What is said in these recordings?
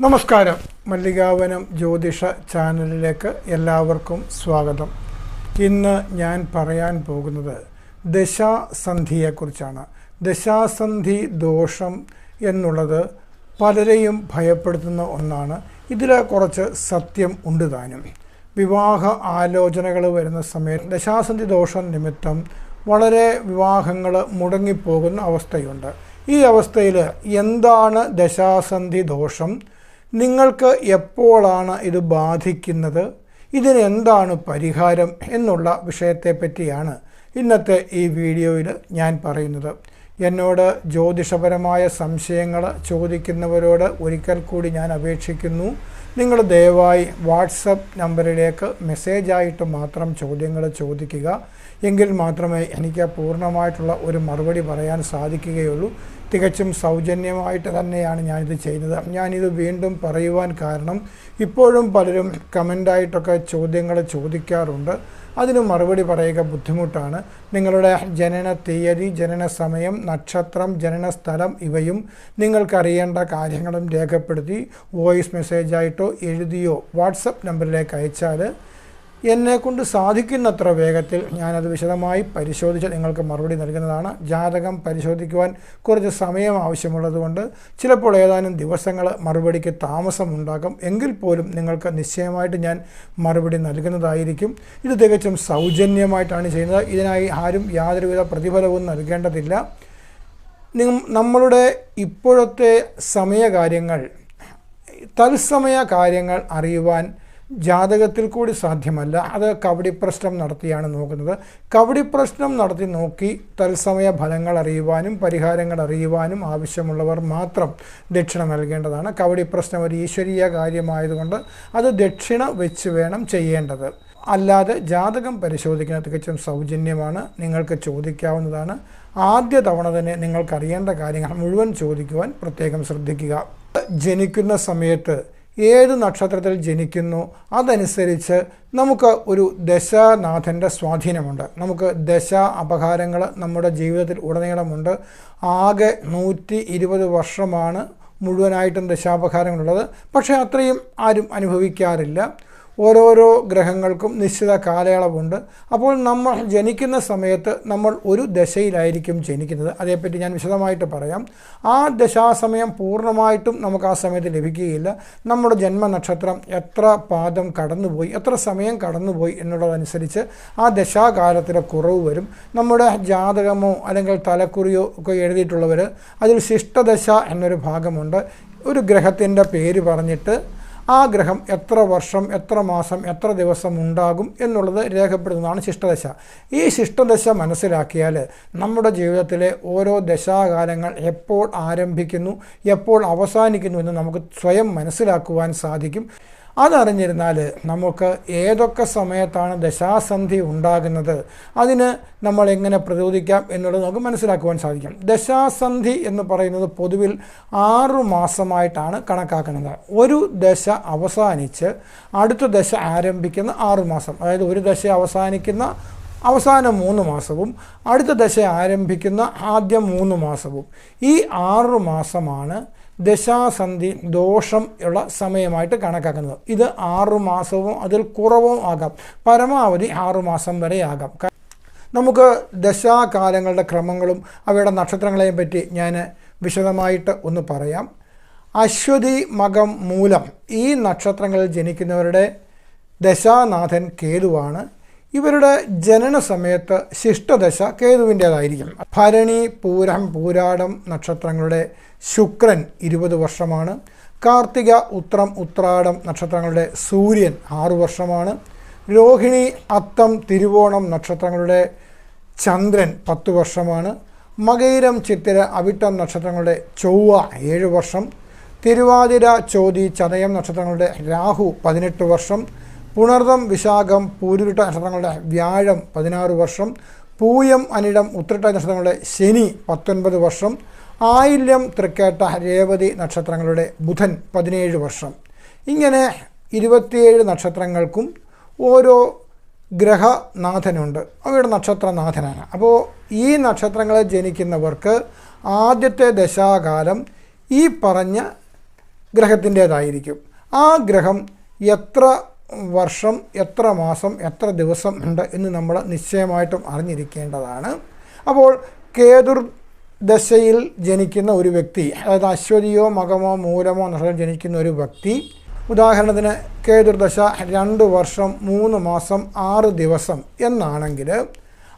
നമസ്കാരം. മല്ലികാവനം ജ്യോതിഷ ചാനലിലേക്ക് എല്ലാവർക്കും സ്വാഗതം. ഇന്ന് ഞാൻ പറയാൻ പോകുന്നത് ദശാസന്ധിയെക്കുറിച്ചാണ്. ദശാസന്ധി ദോഷം എന്നുള്ളത് പലരെയും ഭയപ്പെടുത്തുന്ന ഒന്നാണ്. ഇതിൽ കുറച്ച് സത്യം ഉണ്ട് താനും. വിവാഹ ആലോചനകൾ വരുന്ന സമയത്ത് ദശാസന്ധി ദോഷം നിമിത്തം വളരെ വിവാഹങ്ങൾ മുടങ്ങിപ്പോകുന്ന അവസ്ഥയുണ്ട്. ഈ അവസ്ഥയിൽ എന്താണ് ദശാസന്ധി ദോഷം? നിങ്ങൾക്ക് എപ്പോഴാണ് ഇത് ബാധിക്കുന്നത്? ഇതിനെന്താണ് പരിഹാരം എന്നുള്ള വിഷയത്തെ പറ്റിയാണ് ഇന്നത്തെ ഈ വീഡിയോയിൽ ഞാൻ പറയുന്നത്. എന്നോട് ജ്യോതിഷപരമായ സംശയങ്ങൾ ചോദിക്കുന്നവരോട് ഒരിക്കൽ കൂടി ഞാൻ അപേക്ഷിക്കുന്നു. നിങ്ങൾ ദയവായി വാട്സപ്പ് നമ്പറിലേക്ക് മെസ്സേജായിട്ട് മാത്രം ചോദ്യങ്ങൾ ചോദിക്കുക. എങ്കിൽ മാത്രമേ എനിക്ക് പൂർണമായിട്ടുള്ള ഒരു മറുപടി പറയാൻ സാധിക്കുകയുള്ളൂ. തികച്ചും സൗജന്യമായിട്ട് തന്നെയാണ് ഞാനിത് ചെയ്യുന്നത് ഞാനിത് വീണ്ടും പറയുവാൻ കാരണം ഇപ്പോഴും പലരും കമന്റായിട്ടൊക്കെ ചോദ്യങ്ങൾ ചോദിക്കാറുണ്ട്. അതിന് മറുപടി പറയുക ബുദ്ധിമുട്ടാണ്. നിങ്ങളുടെ ജനന തീയതി ജനന സമയം നക്ഷത്രം ജനന സ്ഥലം ഇവയും നിങ്ങൾക്കറിയേണ്ട കാര്യങ്ങളും രേഖപ്പെടുത്തി വോയിസ് മെസ്സേജായിട്ടോ എഴുതിയോ വാട്സപ്പ് നമ്പറിലേക്ക് അയച്ചാൽ എന്നെക്കൊണ്ട് സാധിക്കുന്നത്ര വേഗത്തിൽ ഞാനത് വിശദമായി പരിശോധിച്ച് നിങ്ങൾക്ക് മറുപടി നൽകുന്നതാണ്. ജാതകം പരിശോധിക്കുവാൻ കുറച്ച് സമയം ആവശ്യമുള്ളതുകൊണ്ട് ചിലപ്പോൾ ഏതാനും ദിവസങ്ങൾ മറുപടിക്ക് താമസമുണ്ടാകും എങ്കിൽ പോലും നിങ്ങൾക്ക് നിശ്ചയമായിട്ട് ഞാൻ മറുപടി നൽകുന്നതായിരിക്കും. ഇത് തികച്ചും സൗജന്യമായിട്ടാണ് ചെയ്യുന്നത്. ഇതിനായി ആരും യാതൊരുവിധ പ്രതിഫലവും നൽകേണ്ടതില്ല. നമ്മളുടെ ഇപ്പോഴത്തെ സമയകാര്യങ്ങൾ തത്സമയ കാര്യങ്ങൾ അറിയുവാൻ ജാതകത്തിൽ കൂടി സാധ്യമല്ല. അത് കവടി പ്രശ്നം നടത്തിയാണ് നോക്കുന്നത്. കവടി പ്രശ്നം നടത്തി നോക്കി തത്സമയ ഫലങ്ങൾ അറിയുവാനും പരിഹാരങ്ങൾ അറിയുവാനും ആവശ്യമുള്ളവർ മാത്രം ദക്ഷിണ നൽകേണ്ടതാണ്. കവടി പ്രശ്നം ഒരു ഈശ്വരീയ കാര്യമായതുകൊണ്ട് അത് ദക്ഷിണ വെച്ച് വേണം ചെയ്യേണ്ടത്. അല്ലാതെ ജാതകം പരിശോധിക്കുന്നത് തികച്ചും സൗജന്യമാണ്. നിങ്ങൾക്ക് ചോദിക്കാവുന്നതാണ്. ആദ്യ തവണ തന്നെ നിങ്ങൾക്കറിയേണ്ട കാര്യങ്ങൾ മുഴുവൻ ചോദിക്കുവാൻ പ്രത്യേകം ശ്രദ്ധിക്കുക. ജനിക്കുന്ന സമയത്ത് ഏത് നക്ഷത്രത്തിൽ ജനിക്കുന്നു. അതനുസരിച്ച് നമുക്ക് ഒരു ദശാനാഥന്റെ സ്വാധീനമുണ്ട്. നമുക്ക് ദശ അപകാരങ്ങൾ നമ്മുടെ ജീവിതത്തിൽ ഉടനീളമുണ്ട്. ആകെ നൂറ്റി ഇരുപത് വർഷമാണ് മുഴുവനായിട്ടും ദശാപകാരങ്ങളുള്ളത് പക്ഷേ അത്രയും ആരും അനുഭവിക്കാറില്ല. ഓരോരോ ഗ്രഹങ്ങൾക്കും നിശ്ചിത കാലയളവുണ്ട്. അപ്പോൾ നമ്മൾ ജനിക്കുന്ന സമയത്ത് നമ്മൾ ഒരു ദശയിലായിരിക്കും ജനിക്കുന്നത്. അതേപ്പറ്റി ഞാൻ വിശദമായിട്ട് പറയാം. ആ ദശാസമയം പൂർണമായിട്ടും നമുക്ക് ആ സമയത്ത് ലഭിക്കുകയില്ല. നമ്മുടെ ജന്മനക്ഷത്രം എത്ര പാദം കടന്നുപോയി എത്ര സമയം കടന്നുപോയി എന്നുള്ളതനുസരിച്ച് ആ ദശാകാലത്തിലെ കുറവ് വരും. നമ്മുടെ ജാതകമോ അല്ലെങ്കിൽ തലക്കുറിയോ ഒക്കെ എഴുതിയിട്ടുള്ളവർ അതിൽ ശിഷ്ടദശ എന്നൊരു ഭാഗമുണ്ട്. ഒരു ഗ്രഹത്തിന്റെ പേര് പറഞ്ഞിട്ട് ആ ഗ്രഹം എത്ര വർഷം എത്ര മാസം എത്ര ദിവസം ഉണ്ടാകും എന്നുള്ളത് രേഖപ്പെടുത്തുന്നതാണ് ശിഷ്ടദശ. ഈ ശിഷ്ടദശ മനസ്സിലാക്കിയാൽ നമ്മുടെ ജീവിതത്തിലെ ഓരോ ദശാകാലങ്ങൾ എപ്പോൾ ആരംഭിക്കുന്നു എപ്പോൾ അവസാനിക്കുന്നു എന്ന് നമുക്ക് സ്വയം മനസ്സിലാക്കുവാൻ സാധിക്കും. അതറിഞ്ഞിരുന്നാൽ നമുക്ക് ഏതൊക്കെ സമയത്താണ് ദശാസന്ധി ഉണ്ടാകുന്നത്? അതിന് നമ്മൾ എങ്ങനെ പ്രതിരോധിക്കാം എന്നുള്ളത് നമുക്ക് മനസ്സിലാക്കുവാൻ സാധിക്കും. ദശാസന്ധി എന്ന് പറയുന്നത് പൊതുവിൽ ആറു മാസമായിട്ടാണ് കണക്കാക്കുന്നത്. ഒരു ദശ അവസാനിച്ച് അടുത്ത ദശ ആരംഭിക്കുന്ന ആറു മാസം. അതായത് ഒരു ദശ അവസാനിക്കുന്ന അവസാന മൂന്ന് മാസവും അടുത്ത ദശ ആരംഭിക്കുന്ന ആദ്യ മൂന്ന് മാസവും. ഈ ആറു മാസമാണ് ദശാസന്ധി ദോഷം ഉള്ള സമയമായിട്ട് കണക്കാക്കുന്നത്. ഇത് ആറു മാസവും അതിൽ കുറവും ആകാം. പരമാവധി ആറു മാസം വരെ ആകാം. നമുക്ക് ദശാകാലങ്ങളുടെ ക്രമങ്ങളും അവയുടെ നക്ഷത്രങ്ങളെയും പറ്റി ഞാൻ വിശദമായിട്ട് ഒന്ന് പറയാം. അശ്വതി മകം മൂലം ഈ നക്ഷത്രങ്ങളിൽ ജനിക്കുന്നവരുടെ ദശാനാഥൻ കേതുവാണ്. ഇവരുടെ ജനന സമയത്ത് ശിഷ്ടദശ കേതുവിന്റേതായിരിക്കും. ഭരണി പൂരം പൂരാടം നക്ഷത്രങ്ങളുടെ ശുക്രൻ ഇരുപത് വർഷമാണ്. കാർത്തിക ഉത്രം ഉത്രാടം നക്ഷത്രങ്ങളുടെ സൂര്യൻ ആറു വർഷമാണ്. രോഹിണി അത്തം തിരുവോണം നക്ഷത്രങ്ങളുടെ ചന്ദ്രൻ പത്തു വർഷമാണ്. മകയിരം ചിത്തിര അവിട്ടം നക്ഷത്രങ്ങളുടെ ചൊവ്വ ഏഴ് വർഷം. തിരുവാതിര ചോതി ചതയം നക്ഷത്രങ്ങളുടെ രാഹു പതിനെട്ട് വർഷം. പുണർദം വിശാഖം പൂരുരുട്ട നക്ഷത്രങ്ങളുടെ വ്യാഴം പതിനാറ് വർഷം പൂയം അനിടം ഉത്രട്ട നക്ഷത്രങ്ങളുടെ ശനി പത്തൊൻപത് വർഷം ആയില്യം തൃക്കേട്ട രേവതി നക്ഷത്രങ്ങളുടെ ബുധൻ പതിനേഴ് വർഷം. ഇങ്ങനെ ഇരുപത്തിയേഴ് നക്ഷത്രങ്ങൾക്കും ഓരോ ഗ്രഹനാഥനുണ്ട്. അവയുടെ നക്ഷത്രനാഥനാണ്. അപ്പോൾ ഈ നക്ഷത്രങ്ങളെ ജനിക്കുന്നവർക്ക് ആദ്യത്തെ ദശാകാലം ഈ പറഞ്ഞ ഗ്രഹത്തിന്റേതായിരിക്കും. ആ ഗ്രഹം എത്ര വർഷം എത്ര മാസം എത്ര ദിവസം ഉണ്ട് എന്ന് നമ്മൾ നിശ്ചയമായിട്ടും അറിഞ്ഞിരിക്കേണ്ടതാണ്. അപ്പോൾ കേതുർ ദശയിൽ ജനിക്കുന്ന ഒരു വ്യക്തി അതായത് അശ്വതിയോ മകമോ മൂലമോ നഷ്ടം ജനിക്കുന്ന ഒരു വ്യക്തി ഉദാഹരണത്തിന് കേതുർദശ രണ്ട് വർഷം മൂന്ന് മാസം ആറ് ദിവസം എന്നാണെങ്കിൽ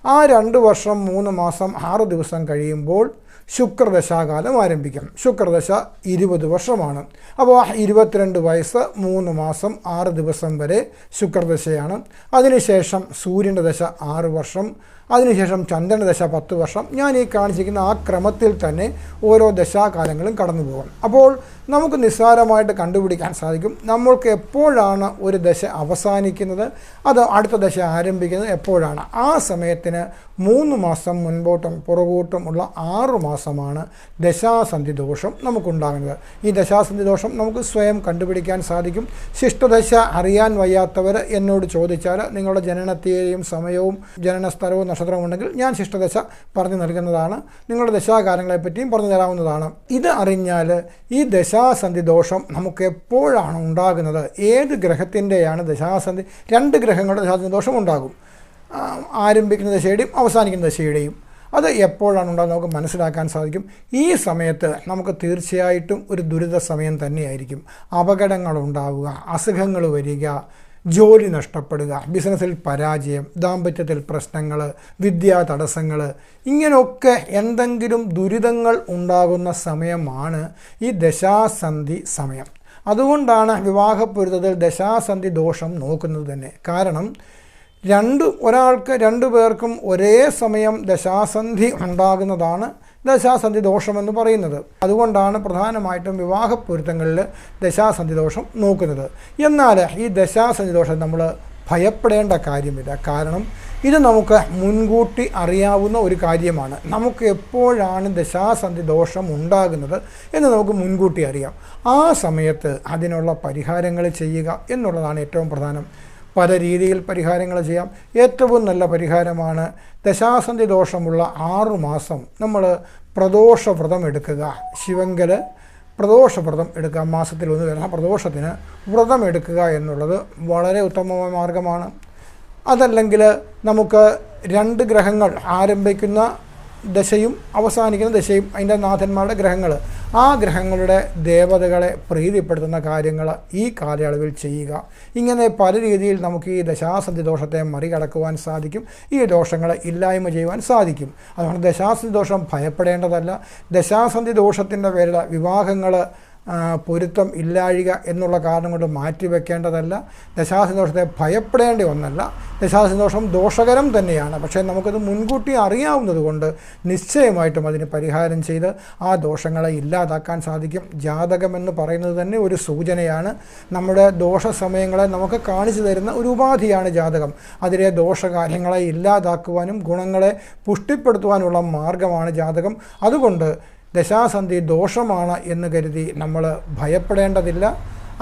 ആ രണ്ട് വർഷം മൂന്ന് മാസം ആറ് ദിവസം കഴിയുമ്പോൾ ശുക്രദശാകാലം ആരംഭിക്കും. ശുക്രദശ ഇരുപത് വർഷമാണ്. അപ്പോൾ ഇരുപത്തിരണ്ട് വയസ്സ് മൂന്ന് മാസം ആറ് ദിവസം വരെ ശുക്രദശയാണ്. അതിനുശേഷം സൂര്യന്റെ ദശ ആറ് വർഷം അതിനുശേഷം ചന്ദ്രദശ ദശ പത്ത് വർഷം. ഞാൻ ഈ കാണിച്ചിരിക്കുന്ന ആ ക്രമത്തിൽ തന്നെ ഓരോ ദശാകാലങ്ങളും കടന്നു പോകും. അപ്പോൾ നമുക്ക് നിസ്സാരമായിട്ട് കണ്ടുപിടിക്കാൻ സാധിക്കും. നമ്മൾക്ക് എപ്പോഴാണ് ഒരു ദശ അവസാനിക്കുന്നത്? അത് അടുത്ത ദശ ആരംഭിക്കുന്നത് എപ്പോഴാണ്? ആ സമയത്തിന് മൂന്ന് മാസം മുൻപോട്ടും പുറകോട്ടും ഉള്ള ആറ് മാസമാണ് ദശാസന്ധി ദോഷം നമുക്കുണ്ടാകുന്നത്. ഈ ദശാസന്ധി ദോഷം നമുക്ക് സ്വയം കണ്ടുപിടിക്കാൻ സാധിക്കും. ശിഷ്ടദശ അറിയാൻ വയ്യാത്തവർ എന്നോട് ചോദിച്ചാൽ നിങ്ങളുടെ ജനനത്തീയതിയും സമയവും ജനനസ്ഥലവും നക്ഷത്രവും ഉണ്ടെങ്കിൽ ഞാൻ ശിഷ്ടദശ പറഞ്ഞു നൽകുന്നതാണ്. നിങ്ങളുടെ ദശാകാലങ്ങളെപ്പറ്റിയും പറഞ്ഞു തരാവുന്നതാണ്. ഇത് അറിഞ്ഞാൽ ഈ ദശാസന്ധി ദോഷം നമുക്ക് എപ്പോഴാണ് ഉണ്ടാകുന്നത്? ഏത് ഗ്രഹത്തിന്റെയാണ് ദശാസന്ധി? രണ്ട് ഗ്രഹങ്ങളുടെ ദശാസന്ധി ദോഷം ഉണ്ടാകും ആരംഭിക്കുന്ന ദശയുടെയും അവസാനിക്കുന്ന ദശയുടെയും. അത് എപ്പോഴാണ് ഉണ്ടാകുന്നത് നമുക്ക് മനസ്സിലാക്കാൻ സാധിക്കും. ഈ സമയത്ത് നമുക്ക് തീർച്ചയായിട്ടും ഒരു ദുരിത സമയം തന്നെയായിരിക്കും. അപകടങ്ങൾ ഉണ്ടാവുക അസുഖങ്ങൾ വരിക ജോലി നഷ്ടപ്പെടുക ബിസിനസ്സിൽ പരാജയം ദാമ്പത്യത്തിൽ പ്രശ്നങ്ങൾ വിദ്യാ തടസ്സങ്ങൾ ഇങ്ങനെയൊക്കെ എന്തെങ്കിലും ദുരിതങ്ങൾ ഉണ്ടാകുന്ന സമയമാണ് ഈ ദശാസന്ധി സമയം. അതുകൊണ്ടാണ് വിവാഹപ്പൊരുത്തത്തിൽ ദശാസന്ധി ദോഷം നോക്കുന്നത് തന്നെ. കാരണം രണ്ട് ഒരാൾക്ക് രണ്ടു പേർക്കും ഒരേ സമയം ദശാസന്ധി ഉണ്ടാകുന്നതാണ് ദശാസന്ധി ദോഷമെന്ന് പറയുന്നത്. അതുകൊണ്ടാണ് പ്രധാനമായിട്ടും വിവാഹപ്പൊരുത്തങ്ങളിൽ ദശാസന്ധി ദോഷം നോക്കുന്നത്. എന്നാൽ ഈ ദശാസന്ധി ദോഷം നമ്മൾ ഭയപ്പെടേണ്ട കാര്യമില്ല. കാരണം ഇത് നമുക്ക് മുൻകൂട്ടി അറിയാവുന്ന ഒരു കാര്യമാണ്. നമുക്ക് എപ്പോഴാണ് ദശാസന്ധി ദോഷം ഉണ്ടാകുന്നത് എന്ന് നമുക്ക് മുൻകൂട്ടി അറിയാം. ആ സമയത്ത് അതിനുള്ള പരിഹാരങ്ങൾ ചെയ്യുക എന്നുള്ളതാണ് ഏറ്റവും പ്രധാനം. പല രീതിയിൽ പരിഹാരങ്ങൾ ചെയ്യാം. ഏറ്റവും നല്ല പരിഹാരമാണ് ദശാസന്ധി ദോഷമുള്ള ആറു മാസം നമ്മൾ പ്രദോഷ വ്രതം എടുക്കുക. ശിവങ്കൽ പ്രദോഷ വ്രതം എടുക്കുക. മാസത്തിൽ ഒന്ന് വരുന്ന പ്രദോഷത്തിന് വ്രതം എടുക്കുക എന്നുള്ളത് വളരെ ഉത്തമമായ മാർഗമാണ്. അതല്ലെങ്കിൽ നമുക്ക് രണ്ട് ഗ്രഹങ്ങൾ ആരംഭിക്കുന്ന ദശയും അവസാനിക്കുന്ന ദശയും അതിന്റെ നാഥന്മാരുടെ ഗ്രഹങ്ങൾ. ആ ഗ്രഹങ്ങളുടെ ദേവതകളെ പ്രീതിപ്പെടുത്തുന്ന കാര്യങ്ങൾ ഈ കാലയളവിൽ ചെയ്യുക. ഇങ്ങനെ പല രീതിയിൽ നമുക്ക് ഈ ദശാസന്ധി ദോഷത്തെ മറികടക്കുവാൻ സാധിക്കും. ഈ ദോഷങ്ങളെ ഇല്ലായ്മ ചെയ്യുവാൻ സാധിക്കും. അതുകൊണ്ട് ദശാസന്ധി ദോഷം ഭയപ്പെടേണ്ടതല്ല. ദശാസന്ധി ദോഷത്തിന്റെ പേരിൽ വിവാഹങ്ങൾ പൊരുത്തം ഇല്ലാഴിക എന്നുള്ള കാരണം കൊണ്ട് മാറ്റിവെക്കേണ്ടതല്ല. ദശാസന്തോഷത്തെ ഭയപ്പെടേണ്ട ഒന്നല്ല ദശാസന്തോഷം ദോഷകരം തന്നെയാണ്. പക്ഷേ നമുക്കത് മുൻകൂട്ടി അറിയാവുന്നത് കൊണ്ട് നിശ്ചയമായിട്ടും അതിന് പരിഹാരം ചെയ്ത് ആ ദോഷങ്ങളെ ഇല്ലാതാക്കാൻ സാധിക്കും. ജാതകം എന്ന് പറയുന്നത് തന്നെ ഒരു സൂചനയാണ്. നമ്മുടെ ദോഷ സമയങ്ങളെ നമുക്ക് കാണിച്ചു തരുന്ന ഒരു ഉപാധിയാണ് ജാതകം. അതിലെ ദോഷകാര്യങ്ങളെ ഇല്ലാതാക്കുവാനും ഗുണങ്ങളെ പുഷ്ടിപ്പെടുത്തുവാനുള്ള മാർഗമാണ് ജാതകം. അതുകൊണ്ട് ദശാസന്ധി ദോഷമാണ് എന്ന് കരുതി നമ്മൾ ഭയപ്പെടേണ്ടതില്ല.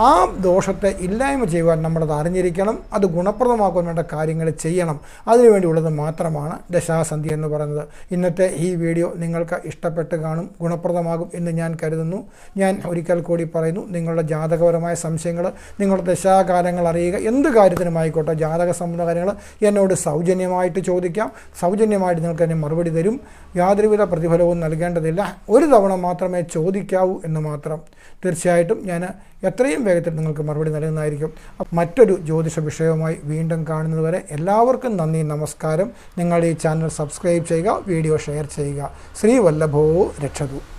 ആ ദോഷത്തെ ഇല്ലായ്മ ചെയ്യുവാൻ നമ്മളത് അറിഞ്ഞിരിക്കണം. അത് ഗുണപ്രദമാക്കാൻ വേണ്ട കാര്യങ്ങൾ ചെയ്യണം. അതിനുവേണ്ടിയുള്ളത് മാത്രമാണ് ദശാസന്ധി എന്ന് പറയുന്നത്. ഇന്നത്തെ ഈ വീഡിയോ നിങ്ങൾക്ക് ഇഷ്ടപ്പെട്ട് കാണും ഗുണപ്രദമാകും എന്ന് ഞാൻ കരുതുന്നു. ഞാൻ ഒരിക്കൽ കൂടി പറയുന്നു നിങ്ങളുടെ ജാതകപരമായ സംശയങ്ങൾ നിങ്ങളുടെ ദശാകാലങ്ങൾ അറിയുക. എന്ത് കാര്യത്തിനുമായിക്കോട്ടെ ജാതക സംബന്ധ കാര്യങ്ങൾ എന്നോട് സൗജന്യമായിട്ട് ചോദിക്കാം. സൗജന്യമായിട്ട് നിങ്ങൾക്ക് എന്നെ മറുപടി തരും. യാതൊരുവിധ പ്രതിഫലവും നൽകേണ്ടതില്ല. ഒരു തവണ മാത്രമേ ചോദിക്കാവൂ എന്ന് മാത്രം. തീർച്ചയായിട്ടും ഞാൻ എത്രയും വേഗത്തിൽ നിങ്ങൾക്ക് മറുപടി നൽകുന്നതായിരിക്കും. മറ്റൊരു ജ്യോതിഷ വിഷയവുമായി വീണ്ടും കാണുന്നതുവരെ എല്ലാവർക്കും നന്ദി നമസ്കാരം. നിങ്ങൾ ഈ ചാനൽ സബ്സ്ക്രൈബ് ചെയ്യുക വീഡിയോ ഷെയർ ചെയ്യുക. ശ്രീ വല്ലഭോ രക്ഷതു.